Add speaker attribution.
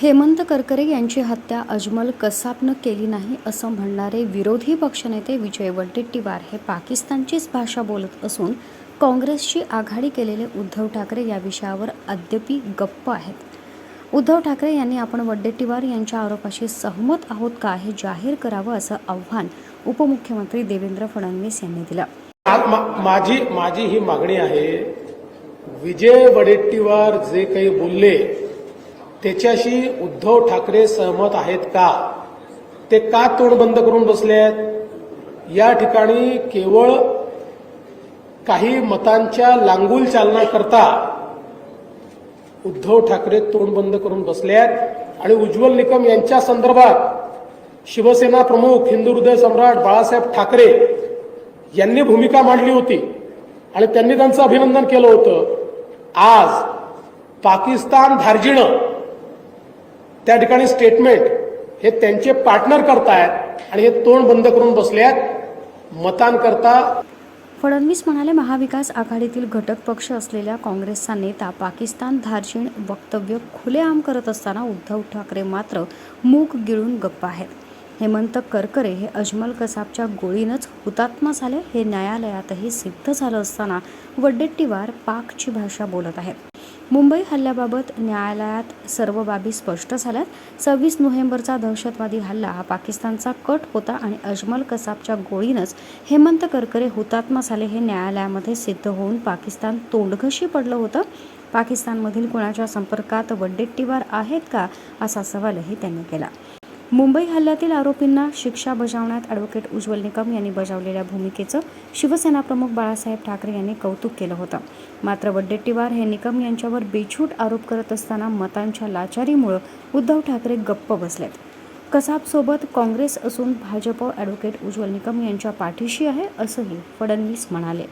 Speaker 1: हेमंत करकरे यांची हत्या अजमल कसाबनं केली नाही असं म्हणणारे विरोधी पक्षनेते विजय वडेट्टीवार हे पाकिस्तानचीच भाषा बोलत असून काँग्रेसची आघाडी केलेले उद्धव ठाकरे या विषयावर अद्यापी गप्प आहेत. उद्धव ठाकरे यांनी आपण वडेट्टीवार यांच्या आरोपाशी सहमत आहोत का हे जाहीर करावं असं आव्हान उपमुख्यमंत्री देवेंद्र फडणवीस यांनी दिलं.
Speaker 2: माझी माझी ही मागणी आहे विजय वडेट्टीवार जे काही बोलले त्याच्याशी उद्धव ठाकरे सहमत आहेत का? ते का तोंड बंद करून बसले आहेत? या ठिकाणी केवळ काही मतांच्या लांगूल चालनाकरता उद्धव ठाकरे तोंड बंद करून बसले आहेत. आणि उज्ज्वल निकम यांच्या संदर्भात शिवसेना प्रमुख हिंदू हृदय सम्राट बाळासाहेब ठाकरे यांनी भूमिका मांडली होती. आणि त्यांनी त्यांचं अभिनंदन केलं होतं. आज पाकिस्तान धार्जिणं त्या ठिकाणी स्टेटमेंट हे त्यांचे पार्टनर करतायत आणि हे तोंड बंद करून बसले आहेत मतांकरता
Speaker 1: फडणवीस म्हणाले महाविकास आघाडीतील घटक पक्ष असलेल्या काँग्रेसचा नेता पाकिस्तान धार्जिण वक्तव्य खुलेआम करत असताना उद्धव ठाकरे मात्र मूक गिळून गप्प आहेत. हेमंत करकरे हे अजमल कसाबच्या गोळीनंच हुतात्मा झाले हे न्यायालयातही सिद्ध झालं असताना वड्डेट्टीवार पाकची भाषा बोलत आहेत. मुंबई हल्ल्याबाबत न्यायालयात सर्व बाबी स्पष्ट झाल्यात. सव्वीस नोव्हेंबरचा दहशतवादी हल्ला हा पाकिस्तानचा कट होता आणि अजमल कसाबच्या गोळीनंच हेमंत करकरे हुतात्मा झाले हे न्यायालयामध्ये सिद्ध होऊन पाकिस्तान तोंडघशी पडलं होतं. पाकिस्तानमधील कुणाच्या संपर्कात वड्डेट्टीवार आहेत का असा सवालही त्यांनी केला. मुंबई हल्ल्यातील आरोपींना शिक्षा बजावण्यात ॲडव्होकेट उज्ज्वल निकम यांनी बजावलेल्या भूमिकेचं शिवसेना प्रमुख बाळासाहेब ठाकरे यांनी कौतुक केलं होतं. मात्र वड्डेट्टीवार हे निकम यांच्यावर बेछूट आरोप करत असताना मतांच्या लाचारीमुळं उद्धव ठाकरे गप्प बसलेत. कसाबसोबत काँग्रेस असून भाजप ॲडव्होकेट उज्ज्वल निकम यांच्या पाठीशी आहे असंही फडणवीस म्हणाले.